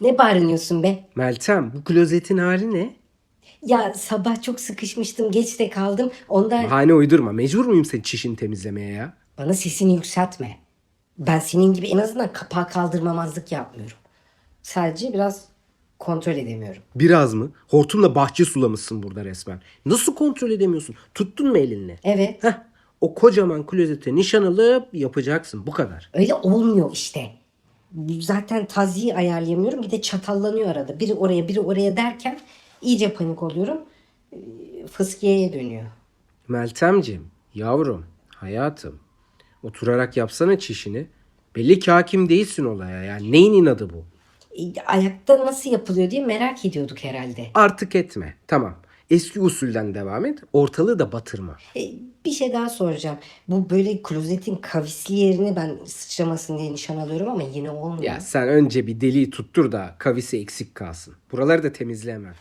Ne bağırıyorsun be? Meltem bu klozetin hali ne? Ya sabah çok sıkışmıştım. Geç de kaldım. Ondan Bahane uydurma. Mecbur muyum senin çişini temizlemeye ya? bana sesini yükseltme. Ben senin gibi en azından kapağı kaldırmamazlık yapmıyorum. Sadece biraz kontrol edemiyorum. Biraz mı? Hortumla bahçe sulamışsın burada resmen. Nasıl kontrol edemiyorsun? Tuttun mu elinle? Evet. Heh, o kocaman klozete nişan alıp yapacaksın. Bu kadar. Öyle olmuyor işte. Zaten taziyi ayarlayamıyorum. Bir de çatallanıyor arada. Biri oraya biri oraya derken iyice panik oluyorum. Ee, Fıskiye'ye dönüyor. Meltemciğim, yavrum, hayatım. Oturarak yapsana çişini. Belli ki hakim değilsin olaya. Yani neyin inadı bu? Ee, Ayakta nasıl yapılıyor diye merak ediyorduk herhalde. Artık etme. Tamam. Eski usulden devam et. Ortalığı da batırma. Ee, Bir şey daha soracağım. Bu böyle klozetin kavisli yerini ben sıçramasın diye nişan alıyorum ama yine olmuyor. Ya sen önce bir deliği tuttur da kavisi eksik kalsın. Buraları da temizle hemen.